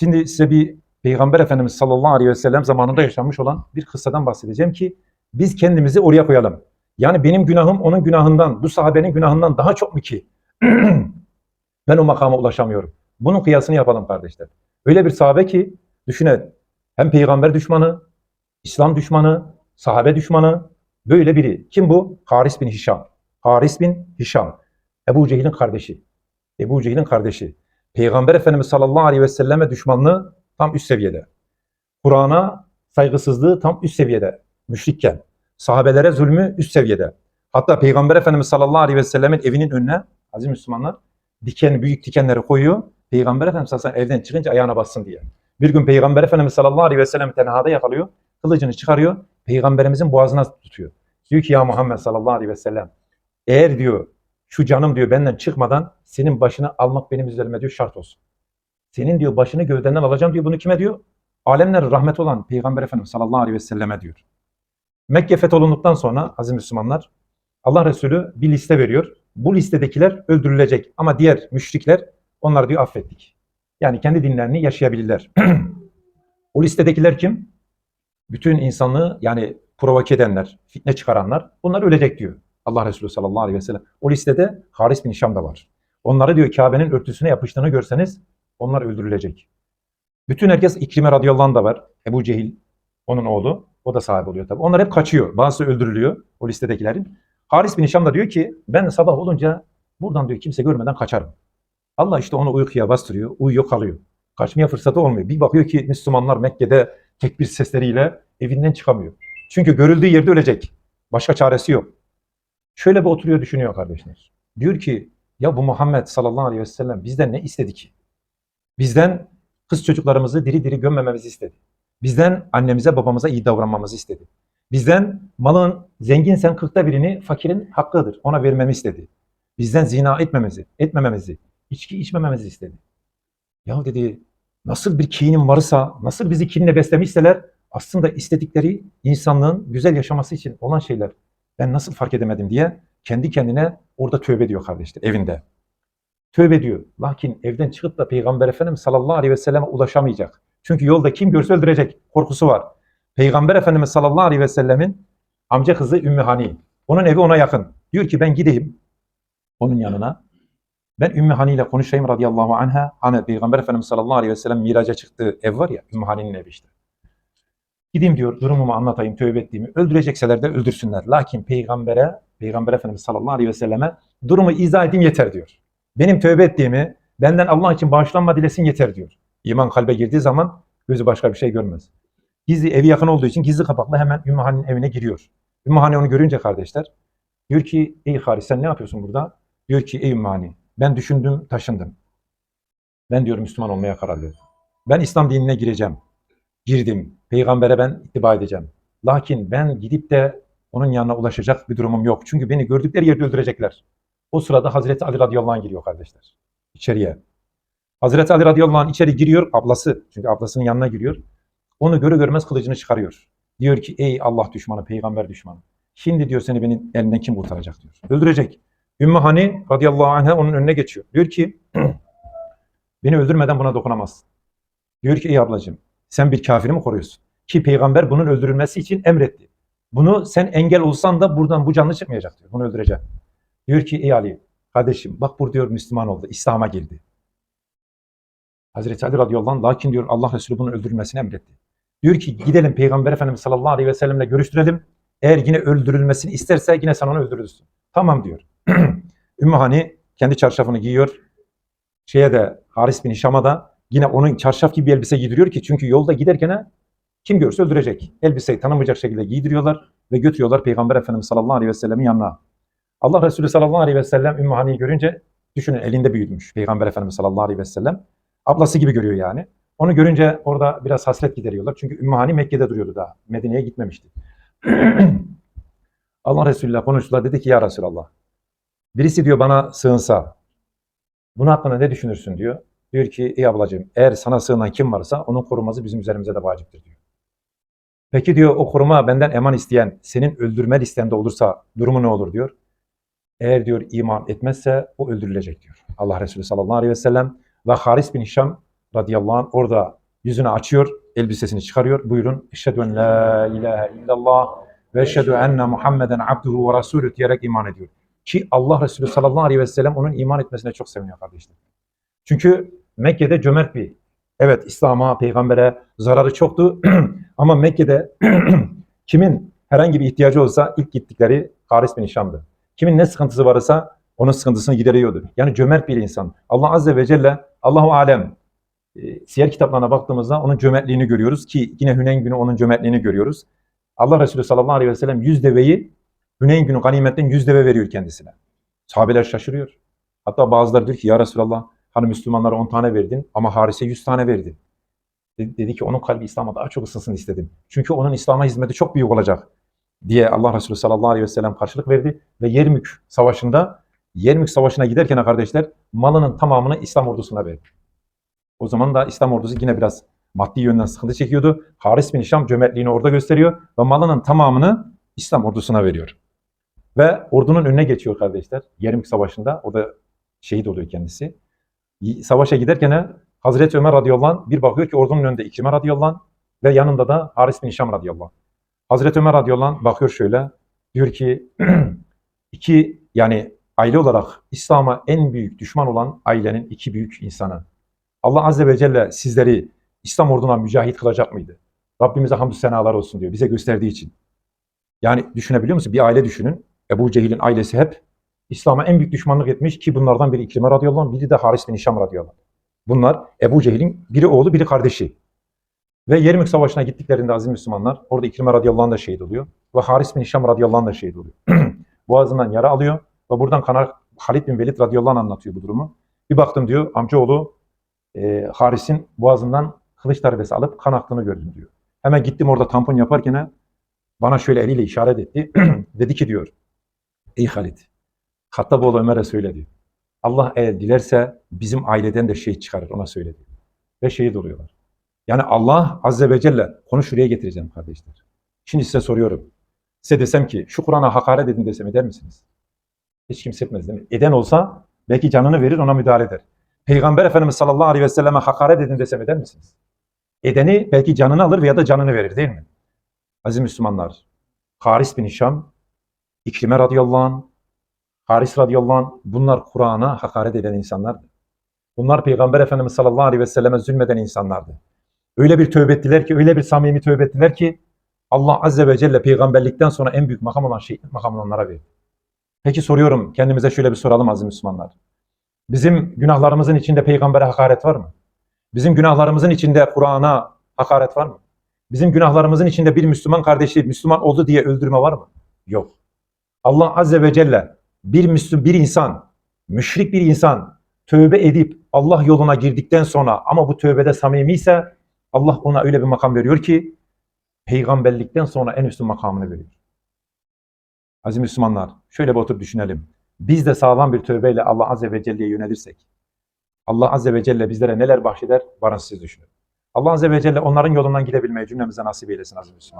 Şimdi size bir Peygamber Efendimiz sallallahu aleyhi ve sellem zamanında yaşanmış olan bir kıssadan bahsedeceğim ki biz kendimizi oraya koyalım. Yani benim günahım onun günahından, bu sahabenin günahından daha çok mu ki? ben o makama ulaşamıyorum. Bunun kıyasını yapalım kardeşler. Öyle bir sahabe ki düşünün hem peygamber düşmanı, İslam düşmanı, sahabe düşmanı böyle biri. Kim bu? Haris bin Hişam. Haris bin Hişam. Ebu Cehil'in kardeşi. Ebu Cehil'in kardeşi. Peygamber Efendimiz sallallahu aleyhi ve selleme düşmanlığı tam üst seviyede. Kur'an'a saygısızlığı tam üst seviyede. Müşrikken. Sahabelere zulmü üst seviyede. Hatta Peygamber Efendimiz sallallahu aleyhi ve sellemin evinin önüne aziz Müslümanlar diken, büyük dikenleri koyuyor. Peygamber Efendimiz sallallahu aleyhi ve evden çıkınca ayağına bassın diye. Bir gün Peygamber Efendimiz sallallahu aleyhi ve sellem tenhada yakalıyor. Kılıcını çıkarıyor. Peygamberimizin boğazına tutuyor. Diyor ki ya Muhammed sallallahu aleyhi ve sellem eğer diyor şu canım diyor benden çıkmadan senin başını almak benim üzerime diyor şart olsun. Senin diyor başını gövdenden alacağım diyor. Bunu kime diyor? Alemler rahmet olan Peygamber Efendimiz sallallahu aleyhi ve selleme diyor. Mekke fetholunduktan sonra aziz Müslümanlar Allah Resulü bir liste veriyor. Bu listedekiler öldürülecek ama diğer müşrikler onlar diyor affettik. Yani kendi dinlerini yaşayabilirler. o listedekiler kim? Bütün insanlığı yani provoke edenler, fitne çıkaranlar bunlar ölecek diyor. Allah Resulü sallallahu aleyhi ve sellem. O listede Haris bin Hişam da var. Onları diyor Kabe'nin örtüsüne yapıştığını görseniz onlar öldürülecek. Bütün herkes İkrime radıyallahu anh da var. Ebu Cehil onun oğlu. O da sahibi oluyor tabii. Onlar hep kaçıyor. Bazısı öldürülüyor o listedekilerin. Haris bin Hişam da diyor ki ben sabah olunca buradan diyor kimse görmeden kaçarım. Allah işte onu uykuya bastırıyor. Uyuyor kalıyor. Kaçmaya fırsatı olmuyor. Bir bakıyor ki Müslümanlar Mekke'de tekbir sesleriyle evinden çıkamıyor. Çünkü görüldüğü yerde ölecek. Başka çaresi yok. Şöyle bir oturuyor düşünüyor kardeşler. Diyor ki ya bu Muhammed sallallahu aleyhi ve sellem bizden ne istedi ki? Bizden kız çocuklarımızı diri diri gömmememizi istedi. Bizden annemize babamıza iyi davranmamızı istedi. Bizden malın zenginsen kırkta birini fakirin hakkıdır. Ona vermemi istedi. Bizden zina etmemizi, etmememizi, içki içmememizi istedi. Ya dedi nasıl bir kinim varsa, nasıl bizi kinle beslemişseler aslında istedikleri insanlığın güzel yaşaması için olan şeyler. Ben nasıl fark edemedim diye kendi kendine orada tövbe diyor kardeşler evinde. Tövbe diyor. Lakin evden çıkıp da Peygamber Efendimiz sallallahu aleyhi ve selleme ulaşamayacak. Çünkü yolda kim görse öldürecek korkusu var. Peygamber Efendimiz sallallahu aleyhi ve sellemin amca kızı Ümmü Hani. Onun evi ona yakın. Diyor ki ben gideyim onun yanına. Ben Ümmü Hani ile konuşayım radıyallahu anha. Hani Peygamber Efendimiz sallallahu aleyhi ve sellem miraca çıktığı ev var ya Ümmü Hani'nin evi işte. Gideyim diyor durumumu anlatayım, tövbe ettiğimi. Öldürecekseler de öldürsünler. Lakin peygambere, Peygamber Efendimiz sallallahu aleyhi ve selleme durumu izah edeyim yeter diyor. Benim tövbe ettiğimi, benden Allah için bağışlanma dilesin yeter diyor. İman kalbe girdiği zaman gözü başka bir şey görmez. Gizli evi yakın olduğu için gizli kapakla hemen Ümmü evine giriyor. Ümmü onu görünce kardeşler diyor ki ey Haris sen ne yapıyorsun burada? Diyor ki ey Ümmü ben düşündüm taşındım. Ben diyor Müslüman olmaya karar verdim. Ben İslam dinine gireceğim. Girdim. Peygambere ben ittiba edeceğim. Lakin ben gidip de onun yanına ulaşacak bir durumum yok. Çünkü beni gördükleri yerde öldürecekler. O sırada Hazreti Ali radıyallahu anh giriyor kardeşler. İçeriye. Hazreti Ali radıyallahu anh içeri giriyor. Ablası. Çünkü ablasının yanına giriyor. Onu görü görmez kılıcını çıkarıyor. Diyor ki ey Allah düşmanı, peygamber düşmanı. Şimdi diyor seni benim elimden kim kurtaracak diyor. Öldürecek. Ümmü Hani radıyallahu anh'a onun önüne geçiyor. Diyor ki beni öldürmeden buna dokunamazsın. Diyor ki ey ablacığım sen bir kafiri mi koruyorsun? Ki peygamber bunun öldürülmesi için emretti. Bunu sen engel olsan da buradan bu canlı çıkmayacak diyor. Bunu öldüreceğim. Diyor ki ey Ali kardeşim bak bu diyor Müslüman oldu. İslam'a girdi. Hazreti Ali radıyallahu anh lakin diyor Allah Resulü bunun öldürülmesini emretti. Diyor ki gidelim Peygamber Efendimiz sallallahu aleyhi ve sellemle görüştürelim. Eğer yine öldürülmesini isterse yine sen onu öldürürsün. Tamam diyor. Ümmü Hani kendi çarşafını giyiyor. Şeye de Haris bin Hişam'a da yine onun çarşaf gibi elbise giydiriyor ki çünkü yolda giderken kim görse öldürecek. Elbiseyi tanımayacak şekilde giydiriyorlar ve götürüyorlar Peygamber Efendimiz sallallahu aleyhi ve sellemin yanına. Allah Resulü sallallahu aleyhi ve sellem Ümmü Hani'yi görünce düşünün elinde büyütmüş Peygamber Efendimiz sallallahu aleyhi ve sellem. Ablası gibi görüyor yani. Onu görünce orada biraz hasret gideriyorlar. Çünkü Ümmü Hani Mekke'de duruyordu daha. Medine'ye gitmemişti. Allah Resulü ile konuştular. Dedi ki ya Resulallah. Birisi diyor bana sığınsa bunun hakkında ne düşünürsün diyor. Diyor ki ey ablacığım eğer sana sığınan kim varsa onun koruması bizim üzerimize de vaciptir diyor. Peki diyor o koruma benden eman isteyen senin öldürme listende olursa durumu ne olur diyor. Eğer diyor iman etmezse o öldürülecek diyor. Allah Resulü sallallahu aleyhi ve sellem ve Haris bin Hişam radıyallahu anh orada yüzünü açıyor, elbisesini çıkarıyor. Buyurun. Eşhedü en la ilahe illallah ve eşhedü enne Muhammeden abduhu ve rasulü diyerek iman ediyor. Ki Allah Resulü sallallahu aleyhi ve sellem onun iman etmesine çok seviniyor kardeşler. Çünkü Mekke'de cömert bir, evet İslam'a, peygambere zararı çoktu ama Mekke'de kimin herhangi bir ihtiyacı olsa ilk gittikleri Haris bin Hişam'dı. Kimin ne sıkıntısı varsa onun sıkıntısını gideriyordu. Yani cömert bir insan. Allah Azze ve Celle, Allahu Alem, e, siyer kitaplarına baktığımızda onun cömertliğini görüyoruz ki yine Hüneyn günü onun cömertliğini görüyoruz. Allah Resulü sallallahu aleyhi ve sellem 100 deveyi Hüneyn günü ganimetten 100 deve veriyor kendisine. Sahabeler şaşırıyor. Hatta bazıları diyor ki ya Resulallah hani Müslümanlara 10 tane verdin ama Haris'e 100 tane verdin. Dedi, ki onun kalbi İslam'a daha çok ısınsın istedim. Çünkü onun İslam'a hizmeti çok büyük olacak diye Allah Resulü sallallahu aleyhi ve sellem karşılık verdi. Ve Yermük savaşında Yermük savaşına giderken kardeşler malının tamamını İslam ordusuna verdi. O zaman da İslam ordusu yine biraz maddi yönden sıkıntı çekiyordu. Haris bin Hişam cömertliğini orada gösteriyor ve malının tamamını İslam ordusuna veriyor. Ve ordunun önüne geçiyor kardeşler. Yermük Savaşı'nda. O da şehit oluyor kendisi. Savaşa giderken Hazreti Ömer radıyallahu anh bir bakıyor ki ordunun önünde İkrime radıyallahu anh ve yanında da Haris bin Hişam radıyallahu anh. Hazreti Ömer radıyallahu anh bakıyor şöyle. Diyor ki iki yani aile olarak İslam'a en büyük düşman olan ailenin iki büyük insanı. Allah Azze ve Celle sizleri İslam orduna mücahit kılacak mıydı? Rabbimize hamdü senalar olsun diyor bize gösterdiği için. Yani düşünebiliyor musun? Bir aile düşünün. Ebu Cehil'in ailesi hep İslam'a en büyük düşmanlık etmiş ki bunlardan biri İkrime radıyallahu anh, biri de Haris bin Hişam radıyallahu anh. Bunlar Ebu Cehil'in biri oğlu, biri kardeşi. Ve Yermük Savaşı'na gittiklerinde aziz Müslümanlar, orada İkrime radıyallahu anh da şehit oluyor. Ve Haris bin Hişam radıyallahu anh da şehit oluyor. Boğazından yara alıyor ve buradan kanar Halid bin Velid radıyallahu anh anlatıyor bu durumu. Bir baktım diyor, amcaoğlu e, Haris'in boğazından kılıç darbesi alıp kan aktığını gördüm diyor. Hemen gittim orada tampon yaparken bana şöyle eliyle işaret etti. Dedi ki diyor, ey Halid, Hattaboğlu Ömer'e söyle diyor. Allah eğer dilerse bizim aileden de şehit çıkarır ona söyle diyor. Ve şehit oluyorlar. Yani Allah Azze ve Celle, konu şuraya getireceğim kardeşler. Şimdi size soruyorum. Size desem ki şu Kur'an'a hakaret edin desem eder misiniz? Hiç kimse etmez değil mi? Eden olsa belki canını verir ona müdahale eder. Peygamber Efendimiz sallallahu aleyhi ve selleme hakaret edin desem eder misiniz? Edeni belki canını alır veya da canını verir değil mi? Aziz Müslümanlar, Haris bin Hişam, İkrime radıyallahu anh, Haris radıyallahu anh, bunlar Kur'an'a hakaret eden insanlardı. Bunlar Peygamber Efendimiz sallallahu aleyhi ve selleme zulmeden insanlardı. Öyle bir tövbe ettiler ki, öyle bir samimi tövbe ettiler ki Allah azze ve celle peygamberlikten sonra en büyük makam olan şey makamını onlara verdi. Peki soruyorum, kendimize şöyle bir soralım aziz Müslümanlar. Bizim günahlarımızın içinde peygambere hakaret var mı? Bizim günahlarımızın içinde Kur'an'a hakaret var mı? Bizim günahlarımızın içinde bir Müslüman kardeşi Müslüman oldu diye öldürme var mı? Yok. Allah azze ve celle bir Müslüm bir insan, müşrik bir insan tövbe edip Allah yoluna girdikten sonra ama bu tövbede samimi ise Allah ona öyle bir makam veriyor ki peygamberlikten sonra en üstün makamını veriyor. Aziz Müslümanlar şöyle bir oturup düşünelim. Biz de sağlam bir tövbeyle Allah Azze ve Celle'ye yönelirsek Allah Azze ve Celle bizlere neler bahşeder bana siz düşünün. Allah Azze ve Celle onların yolundan gidebilmeyi cümlemize nasip eylesin aziz Müslüman.